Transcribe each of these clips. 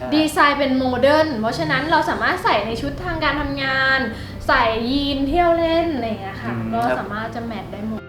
ช่ดีไซน์เป็นโมเดิร์นเพราะฉะนั้นเราสามารถใส่ในชุดทางการทำงาน ใส่ยีนเที่ยวเล่นอะไรอย่างเงี้ยค่ะ อืมก็ครับ สามารถจะแมทได้หมด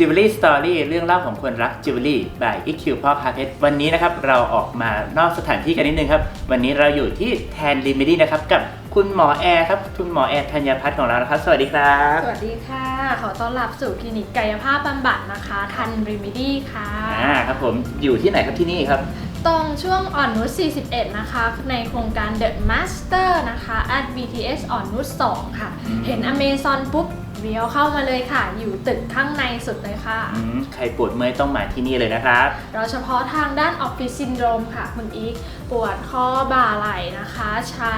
จิวเวลรี่สตอรี่เรื่องเล่าของคนรักจิวเวลรี่บายอีคิวพ่อคาเพชรวันนี้นะครับเราออกมานอกสถานที่กันนิดนึงครับ วันนี้เราอยู่ที่แทนลิมิดี้นะครับกับคุณหมอแอร์ครับคุณหมอแอร์ธัญพัฒน์ของเรานะครับสวัสดีครับสวัสดีค่ะ ขอต้อนรับสู่คลินิกกายภาพบำบัดนะคะทันริมิดี้ค่ะอ่าครับผมอยู่ที่ไหนครับที่นี่ครับ ตรงช่วงอ่อนนุช41 นะคะ ในโครงการ The Master นะคะ at BTS อ่อนนุช2ค่ะอืมเห็น Amazon ปุ๊บ เลี้ยวเข้ามาเลยค่ะ อยู่ตึกข้างในสุดเลยค่ะ อืมใครปวดเมื่อยต้องมาที่นี่เลยนะครับ เราเฉพาะทางด้านออฟฟิศซินโดรมค่ะ คุณอีกปวดข้อบ่าไหล่นะคะ ใช้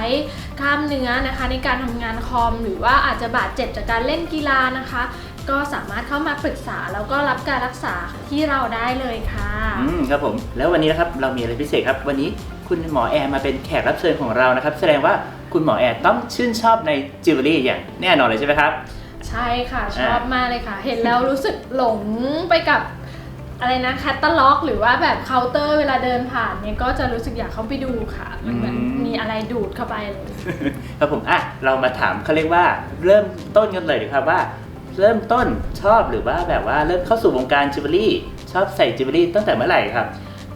กล้ามเนื้อนะคะในการทำงานคอม หรือว่าอาจจะบาดเจ็บจากการเล่นกีฬานะคะ ก็สามารถเข้ามาปรึกษาแล้วก็รับการรักษาที่เราได้เลยค่ะ อืมครับผมแล้ววันนี้นะครับเรามีอะไรพิเศษครับ วันนี้คุณหมอแอร์มาเป็นแขกรับเชิญของเรานะครับ แสดงว่าคุณหมอแอร์ต้องชื่นชอบในจิวเวลรี่อย่างแน่นอนเลยใช่ไหมครับ ใช่ค่ะชอ่าอบมากเลยค่ะ เห็นแล้วรู้สึกหลงไปกับอะไรนะแคตตาล็อก หรือว่าแบบเคาน์เตอร์เวลาเดินผ่านเนี่ยก็จะรู้สึกอยากเข้าไปดูค่ะ มันเหมือนมีอะไรดูดเข้าไปเลยครับผมอะเรามาถามเขาเรียกว่าเริ่มต้นกันเลยดีครับว่า เริ่มต้นชอบหรือว่าแบบว่าเริ่มเข้าสู่วงการจิวเวลรี่ชอบใส่จิวเวลรี่ตั้งแต่เมื่อไหร่ครับ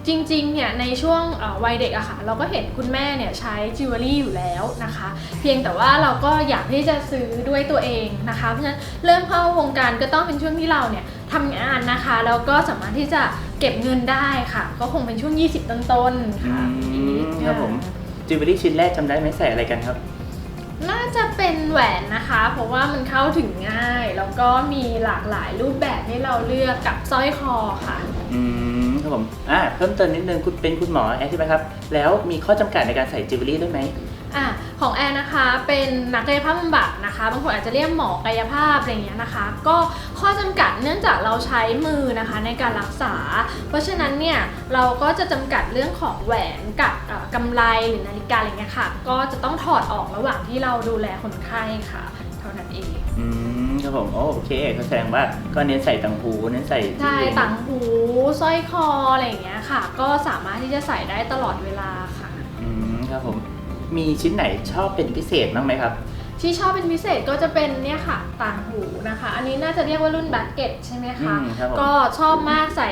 จริงๆ เนี่ยในช่วงเอ่อวัยเด็กอะค่ะเราก็เห็นคุณแม่เนี่ยใช้จิวเวลรี่อยู่แล้วนะคะ เพียงแต่ว่าเราก็อยากที่จะซื้อด้วยตัวเองนะคะ เพราะฉะนั้นเริ่มเข้าวงการก็ต้องเป็นช่วงที่เราเนี่ยทำงานนะคะแล้วก็สามารถที่จะเก็บเงินได้ค่ะ ก็คงเป็นช่วง 20 ต้นๆค่ะอืมครับผมจิวเวลรี่ชิ้นแรกจำได้ไหมใส่อะไรกันครับน่าจะเป็นแหวนนะคะ เพราะว่ามันเข้าถึงง่าย แล้วก็มีหลากหลายรูปแบบให้เราเลือกกับสร้อยคอค่ะ อืม ครับผมอ่าเพิ่มเติมนิดนึงคุณเป็นคุณหมอแอร์ใช่ไหมครับ แล้วมีข้อจำกัดในการใส่จิวเวลรี่ด้วยไหม อะของแอนนะคะเป็นนักกายภาพบำบัดนะคะบางคนอาจจะเรียกหมอกายภาพอะไรอย่างเงี้ยนะคะ ก็ข้อจำกัดเนื่องจากเราใช้มือนะคะในการรักษา เพราะฉะนั้นเนี่ยเราก็จะจำกัดเรื่องของแหวนกับเอ่อกำไรหรือนาฬิกาอะไรเงี้ยค่ะ ก็จะต้องถอดออกระหว่างที่เราดูแลคนไข้ค่ะ เท่านั้นเองอืมครับผมโอโอเคก็แสดงว่าก็เน้นใส่ต่างหูเน้นใส่ใช่ที่ต่างหูสร้อยคออะไรอย่างเงี้ยค่ะ ก็สามารถที่จะใส่ได้ตลอดเวลาค่ะอืมครับผม มีชิ้นไหนชอบเป็นพิเศษบ้างไหมครับ ที่ชอบเป็นพิเศษก็จะเป็นเนี่ยค่ะต่างหูนะคะ อันนี้น่าจะเรียกว่ารุ่นบัคเก็ตใช่ไหมอืคะมครับผม ก็ชอบมากใส่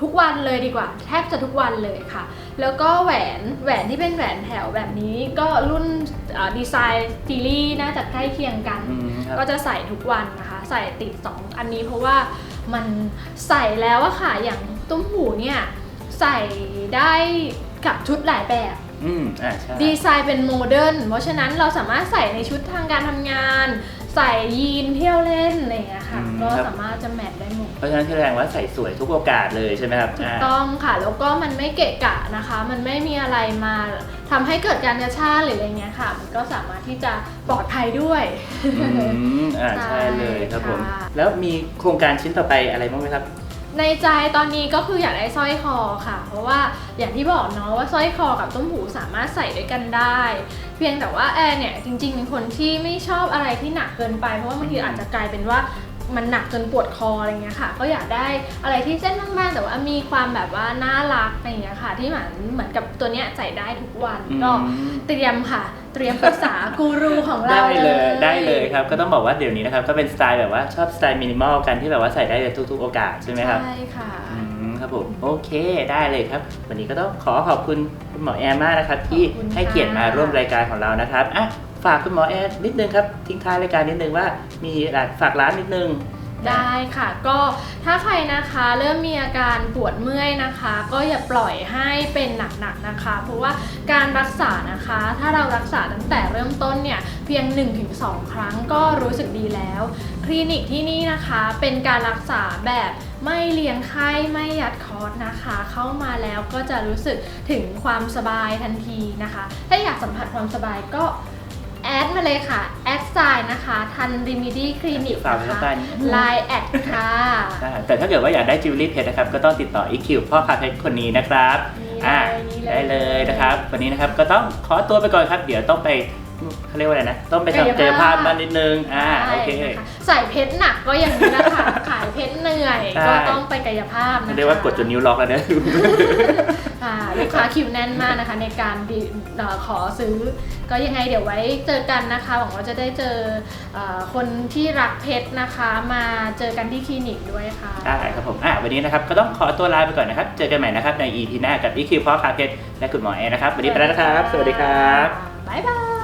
ทุกวันเลยดีกว่า แทบจะทุกวันเลยค่ะ แล้วก็แหวนแหวนที่เป็นแหวนแถวแบบนี้ ก็รุ่นดีไซน์ซีรีส์น่าจะใกล้เคียงกัน อืมครับ ก็จะใส่ทุกวันนะคะ ใส่ติด 2 อันนี้เพราะว่ามันใส่แล้วอะค่ะอย่างตุ้มหูเนี่ย ใส่ได้กับชุดหลายแบบ อืมอ่าใช่ดีไซน์เป็นโมเดิร์นเพราะฉะนั้นเราสามารถใส่ในชุดทางการทำงาน ใส่ยีนเที่ยวเล่นอะไรอย่างเงี้ยค่ะ ก็สามารถจะแมทได้หมด เพราะฉะนั้นแสดงว่าใส่สวยทุกโอกาสเลยใช่ไหมครับถูกอ่าต้องค่ะ แล้วก็มันไม่เกะกะนะคะ มันไม่มีอะไรมาทำให้เกิดการกระชากหรืออะไรเงี้ยค่ะ มันก็สามารถที่จะปลอดภัยด้วย อืมอ่าใช่ใช่เลยครับผมค่ะ แล้วมีโครงการชิ้นต่อไปอะไรบ้างไหมครับ ในใจตอนนี้ก็คืออยากได้สร้อยคอค่ะ เพราะว่าอย่างที่บอกเนาะว่าสร้อยคอกับตุ้มหูสามารถใส่ด้วยกันได้ เพียงแต่ว่าแอร์เนี่ยจริงๆเป็นคนที่ไม่ชอบอะไรที่หนักเกินไป เพราะว่าบางทีอาจจะกลายเป็นว่า มันหนักจนปวดคออะไรเงี้ยค่ะ ก็อยากได้อะไรที่เส้นบางๆแต่ว่ามีความแบบว่าน่ารักอะไรเงี้ยค่ะ ที่เหมือนเหมือนกับตัวเนี้ยใส่ได้ทุกวันอืมก็เตรียมค่ะ เตรียมปรึกษากูรูของเราได้เลยได้เลยครับ ก็ต้องบอกว่าเดี๋ยวนี้นะครับก็เป็นสไตล์แบบว่าชอบสไตล์มินิมอลกันที่แบบว่าใส่ได้ในทุก ๆ โอกาสใช่ไหมครับใช่ค่ะอืมครับผมโอเคได้เลยครับ วันนี้ก็ต้องขอขอบคุณคุณหมอแอร์มากนะครับ ที่ขอบคุณค่ะให้เกียรติมาร่วมรายการของเรานะครับอะ ฝากคุณหมอแอร์นิดนึงครับ ทิ้งท้ายรายการนิดนึงว่า มีอะฝากร้านนิดนึงได้ค่ะก็ถ้าใครนะคะเริ่มมีอาการปวดเมื่อยนะคะ ก็อย่าปล่อยให้เป็นหนักๆนะคะ เพราะว่าการรักษานะคะ ถ้าเรารักษาตั้งแต่เริ่มต้นเนี่ยเพียง 1-2 ครั้งก็รู้สึกดีแล้ว คลินิกที่นี่นะคะเป็นการรักษาแบบไม่เลี้ยงไข้ไม่ยัดคอร์สนะคะ เข้ามาแล้วก็จะรู้สึกถึงความสบายทันทีนะคะ ถ้าอยากสัมผัสความสบายก็ แอดมาเลยค่ะ แอดไซน์นะคะทันริมิดี้คลินิกฝากนะไว้คะใต้นี้ ไลน์แอดค่ะ ได้แต่ถ้าเกิดว่าอยากได้จิวเวลรี่เพชรนะครับ ก็ต้องติดต่อ EQ พ่อคาเพชรคนนี้นะครับนี่เลยอ่านี่เลย ได้เลยนะครับ วันนี้นะครับก็ต้องขอตัวไปก่อนครับ เดี๋ยวต้องไป เขาเขาเรียกว่าอะไรนะ ต้องไปกายภาพทำกายภาพมานิดนึง อ่า โอเคใช่นะคะใส่เพชรหนักก็อย่างนี้นะคะ ขายเพชรเหนื่อยใช่ก็ต้องไปกายภาพนะคะเรียกว่ากดจนนิ้วล็อกแล้วเนี่ยค่ะลูกค้าคิวแน่นมากนะคะ ในการดิเอ่อขอซื้อ ก็ยังไงเดี๋ยวไว้เจอกันนะคะ หวังว่าจะได้เจอเอ่อคนที่รักเพชรนะคะ มาเจอกันที่คลินิกด้วยค่ะ ได้ครับผม อะวันนี้นะครับก็ต้องขอตัวลาไปก่อนนะครับ เจอกันใหม่นะครับใน EP หน้ากับ EQ พ่อคาเพชรและคุณหมอแอร์นะครับ วันนี้ไปแล้วนะครับ สวัสดีครับ บ๊ายบาย